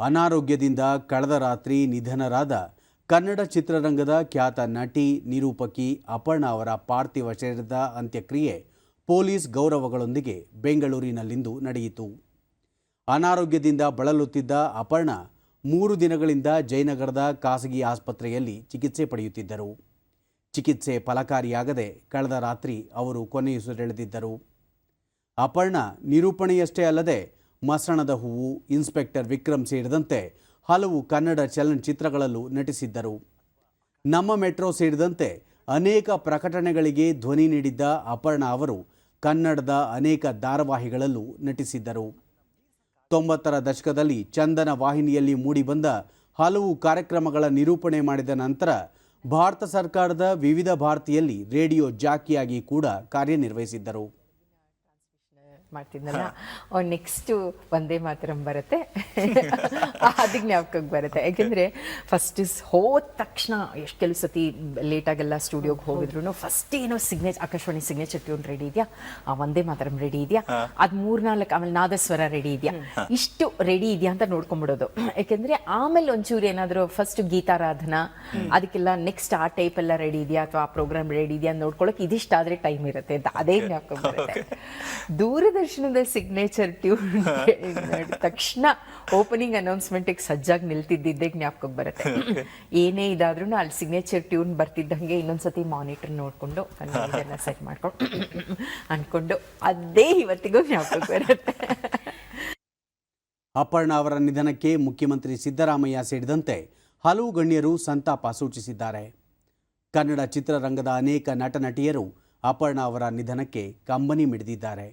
ಅನಾರೋಗ್ಯದಿಂದ ಕಳೆದ ರಾತ್ರಿ ನಿಧನರಾದ ಕನ್ನಡ ಚಿತ್ರರಂಗದ ಖ್ಯಾತ ನಟಿ ನಿರೂಪಕಿ ಅಪರ್ಣಾ ಅವರ ಪಾರ್ಥಿವ ಶರೀರದ ಅಂತ್ಯಕ್ರಿಯೆ ಪೊಲೀಸ್ ಗೌರವಗಳೊಂದಿಗೆ ಬೆಂಗಳೂರಿನಲ್ಲಿಂದು ನಡೆಯಿತು. ಅನಾರೋಗ್ಯದಿಂದ ಬಳಲುತ್ತಿದ್ದ ಅಪರ್ಣಾ ಮೂರು ದಿನಗಳಿಂದ ಜಯನಗರದ ಖಾಸಗಿ ಆಸ್ಪತ್ರೆಯಲ್ಲಿ ಚಿಕಿತ್ಸೆ ಪಡೆಯುತ್ತಿದ್ದರು. ಚಿಕಿತ್ಸೆ ಫಲಕಾರಿಯಾಗದೆ ಕಳೆದ ರಾತ್ರಿ ಅವರು ಕೊನೆಯುಸಿರೆಳೆದಿದ್ದರು. ಅಪರ್ಣ ನಿರೂಪಣೆಯಷ್ಟೇ ಅಲ್ಲದೆ ಮಸಣದ ಹೂವು ಇನ್ಸ್ಪೆಕ್ಟರ್ ವಿಕ್ರಮ್ ಸೇರಿದಂತೆ ಹಲವು ಕನ್ನಡ ಚಲನಚಿತ್ರಗಳಲ್ಲೂ ನಟಿಸಿದ್ದರು. ನಮ್ಮ ಮೆಟ್ರೋ ಸೇರಿದಂತೆ ಅನೇಕ ಪ್ರಕಟಣೆಗಳಿಗೆ ಧ್ವನಿ ನೀಡಿದ್ದ ಅಪರ್ಣಾ ಅವರು ಕನ್ನಡದ ಅನೇಕ ಧಾರಾವಾಹಿಗಳಲ್ಲೂ ನಟಿಸಿದ್ದರು. ತೊಂಬತ್ತರ ದಶಕದಲ್ಲಿ ಚಂದನ ವಾಹಿನಿಯಲ್ಲಿ ಮೂಡಿಬಂದ ಹಲವು ಕಾರ್ಯಕ್ರಮಗಳ ನಿರೂಪಣೆ ಮಾಡಿದ ನಂತರ ಭಾರತ ಸರ್ಕಾರದ ವಿವಿಧ ಭಾರತಿಯಲ್ಲಿ ರೇಡಿಯೋ ಜಾಕಿಯಾಗಿ ಕೂಡ ಕಾರ್ಯನಿರ್ವಹಿಸಿದ್ದರು. ಮಾಡ್ತಿದ್ನಲ್ಲ ನೆಕ್ಸ್ಟ್ ಒಂದೇ ಮಾತರಂ ಬರುತ್ತೆ. ಅದಕ್ಕೆ ಜ್ಞಾಪಕಕ್ಕೆ ಬರುತ್ತೆ. ಯಾಕೆಂದರೆ ಫಸ್ಟ್ ಇಸ್ ಹೋದ ತಕ್ಷಣ ಎಷ್ಟು ಕೆಲವು ಸತಿ ಲೇಟಾಗೆಲ್ಲ ಸ್ಟುಡಿಯೋಗೆ ಹೋಗಿದ್ರು ಫಸ್ಟ್ ಏನೋ ಸಿಗ್ನೇಚ್ ಆಕಾಶವಾಣಿ ಸಿಗ್ನೇಚರ್ ಟ್ಯೂನ್ ರೆಡಿ ಇದೆಯಾ? ಆ ಒಂದೇ ಮಾತರಂ ರೆಡಿ ಇದೆಯಾ? ಅದ್ ಮೂರ್ನಾಲ್ಕು ಆಮೇಲೆ ನಾದಸ್ವರ ರೆಡಿ ಇದೆಯಾ? ಇಷ್ಟು ರೆಡಿ ಇದೆಯಾ ಅಂತ ನೋಡ್ಕೊಂಡ್ಬಿಡೋದು ಯಾಕೆಂದರೆ ಆಮೇಲೆ ಒಂಚೂರು ಏನಾದರೂ ಫಸ್ಟ್ ಗೀತಾರಾಧನಾ ಅದಕ್ಕೆಲ್ಲ ನೆಕ್ಸ್ಟ್ ಆ ಟೈಪ್ ಎಲ್ಲ ರೆಡಿ ಇದೆಯಾ ಅಥವಾ ಆ ಪ್ರೋಗ್ರಾಮ್ ರೆಡಿ ಇದೆಯಾ ಅಂತ ಇದಿಷ್ಟಾದರೆ ಇದಿಷ್ಟಾದ್ರೆ ಟೈಮ್ ಇರುತ್ತೆ ಅಂತ ಅದೇ ಜ್ಞಾಪಕ ಬರುತ್ತೆ. ದೂರದರ್ಶನದ ಸಿಗ್ನೇಚರ್ ಟ್ಯೂನ್ ತಕ್ಷಣ ಓಪನಿಂಗ್ ಅನೌನ್ಸ್ಮೆಂಟಿಗೆ ಸಜ್ಜಾಗಿ ನಿಲ್ತಿದ್ದಿದ್ದೇ ಜ್ಞಾಪಕಕ್ಕೆ ಬರುತ್ತೆ. ಏನೇ ಇದಾದ್ರೂ ಅಲ್ಲಿ ಸಿಗ್ನೇಚರ್ ಟ್ಯೂನ್ ಬರ್ತಿದ್ದಂಗೆ ಇನ್ನೊಂದ್ಸತಿ ಮಾನಿಟರ್ ನೋಡ್ಕೊಂಡು ಕನ್ನಡ ಸೆಟ್ ಮಾಡ್ಕೊಂಡು ಅನ್ಕೊಂಡು ಅದೇ ಇವತ್ತಿಗೂ ಜ್ಞಾಪಕಕ್ಕೆ ಬರುತ್ತೆ. ಅಪರ್ಣಾ ಅವರ ನಿಧನಕ್ಕೆ ಮುಖ್ಯಮಂತ್ರಿ ಸಿದ್ದರಾಮಯ್ಯ ಸೇರಿದಂತೆ ಹಲವು ಗಣ್ಯರು ಸಂತಾಪ ಸೂಚಿಸಿದ್ದಾರೆ. ಕನ್ನಡ ಚಿತ್ರರಂಗದ ಅನೇಕ ನಟ ನಟಿಯರು ಅಪರ್ಣಾ ಅವರ ನಿಧನಕ್ಕೆ ಕಂಬನಿ ಮಿಡಿದಿದ್ದಾರೆ.